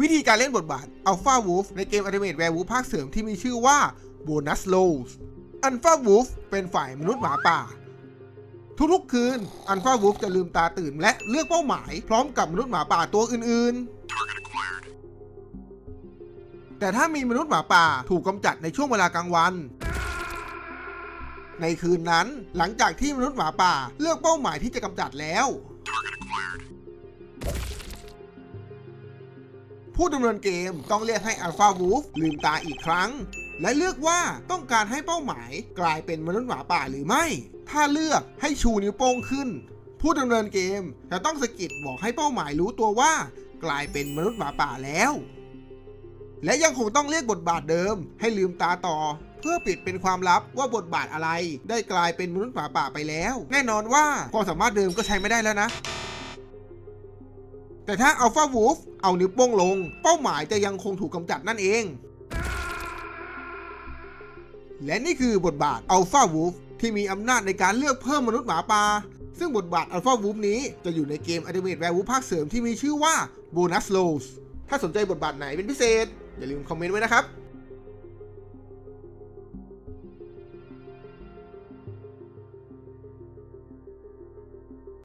วิธีการเล่นบทบาท Alpha Wolf ในเกม Ultimate Werewolf ภาคเสริมที่มีชื่อว่า Bonus Rolls Alpha Wolf เป็นฝ่ายมนุษย์หมาป่า ทุกๆคืน Alpha Wolf จะลืมตาตื่นและเลือกเป้าหมาย พร้อมกับมนุษย์หมาป่าตัวอื่นๆ แต่ถ้ามีมนุษย์หมาป่าถูกกำจัดในช่วงเวลากลางวัน ในคืนนั้นหลังจากที่มนุษย์หมาป่าเลือกเป้าหมายที่จะกำจัดแล้ว ผู้ดำเนินเกมต้องเรียกให้ Alpha Wolf ลืมตาอีกครั้ง และเลือกว่าต้องการให้เป้าหมายกลายเป็นมนุษย์หมาป่าหรือไม่ ถ้าเลือกให้ชูนิ้วโป้งขึ้น ผู้ดำเนินเกมจะต้องสะกิดบอกให้เป้าหมายรู้ตัวว่า กลายเป็นมนุษย์หมาป่าแล้ว และยังคงต้องเรียกบทบาทเดิม ให้ลืมตาต่อเพื่อปิดเป็นความลับว่าบทบาทอะไร ได้กลายเป็นมนุษย์หมาป่าไปแล้ว แน่นอนว่าความสามารถเดิมก็ใช้ไม่ได้แล้วนะ แต่ถ้าอัลฟาวูฟเอานิ้วโป้งลง เป้าหมายจะยังคงถูกกำจัดนั่นเอง และนี่คือบทบาทอัลฟาวูฟที่มีอำนาจในการเลือกเพิ่มมนุษย์หมาป่าซึ่งบทบาทอัลฟาวูฟนี้จะอยู่ในเกม Ultimate Werewolf ภาคเสริมที่มีชื่อว่า Bonus Roles ถ้าสนใจบทบาทไหนเป็นพิเศษ อย่าลืมคอมเมนต์ไว้นะครับ